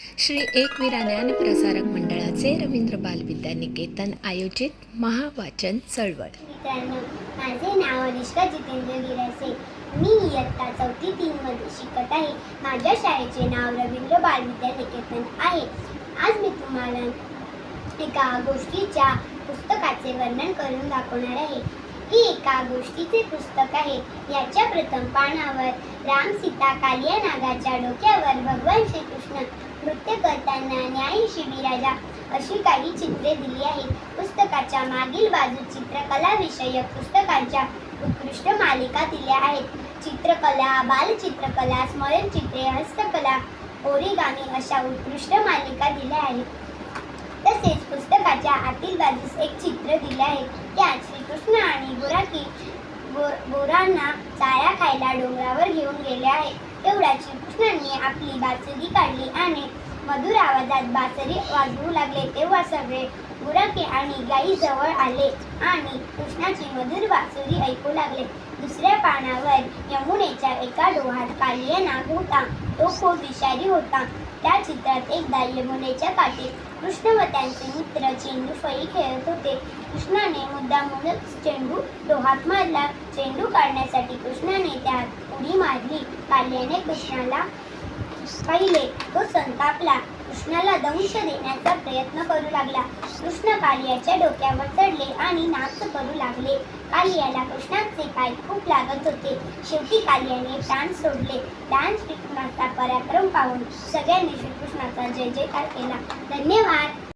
श्री एक ज्ञान प्रसारक मंडळाचे रवींद्र बाल निकेतन आयोजित महावाचन चळवळ. माझे नाव अनिष्का जितेंद्र गिरासे मी इयत्ता चौथी तीनमध्ये शिकत आहे. माझ्या शाळेचे नाव रवींद्र बाल निकेतन आहे. आज मी तुम्हाला एका गोष्टीच्या पुस्तकाचे वर्णन करून दाखवणार आहे. ही एका गोष्टीचे पुस्तक आहे. याच्या प्रथम पानावर राम सीता कालिया नागाच्या डोक्यावर भगवान श्रीकृष्ण नृत्य करताना न्याय शिबिराजा अशी काही चित्रे दिली आहेत. पुस्तकाच्या मागील बाजू चित्रकला विषयक पुस्तकांच्या उत्कृष्ट मालिका दिल्या आहेत. चित्रकला बालचित्रकला स्मरणचित्रे हस्तकला ओरिगामी अशा उत्कृष्ट मालिका दिल्या आहेत. तसेच राजा आतील बाजूस एक चित्र दिले आहे. त्यात श्रीकृष्ण आणि गुराकी गोरांना चारा खायला डोंगरावर घेऊन गेले आहे तेवढ्या श्रीकृष्णांनी आपली बासुरी काढली आणि मधुर आवाजात बासरी वाजवू लागले. तेव्हा सगळे गुराके आणि गाई जवळ आले आणि कृष्णाची मधुर बासुरी ऐकू लागले. दुसऱ्या पानावर यमुनेच्या एका डोहात कालिया नाग होता. तो खूप विषारी होता. त्या चित्रात एकदा यमुनेच्या काठी कृष्ण व त्यांचे मित्र चेंडू फळी खेळत होते. कृष्णाने मुद्दामूनच चेंडू डोहात मारला. चेंडू काढण्यासाठी कृष्णाने त्यात उडी मारली. काल्याने कृष्णाला पहिले तो संतापला कृष्णाला दंश देण्याचा प्रयत्न करू लागला. कृष्ण कालियाच्या डोक्यावर चढले आणि नाच करू लागले. कालियाला कृष्णाचे पाय खूप लागत होते. शेवटी कालियाने प्राण सोडले. लहान श्रीकृष्णाचा पराक्रम पाहून सगळ्यांनी श्रीकृष्णाचा जय जयकार केला. धन्यवाद.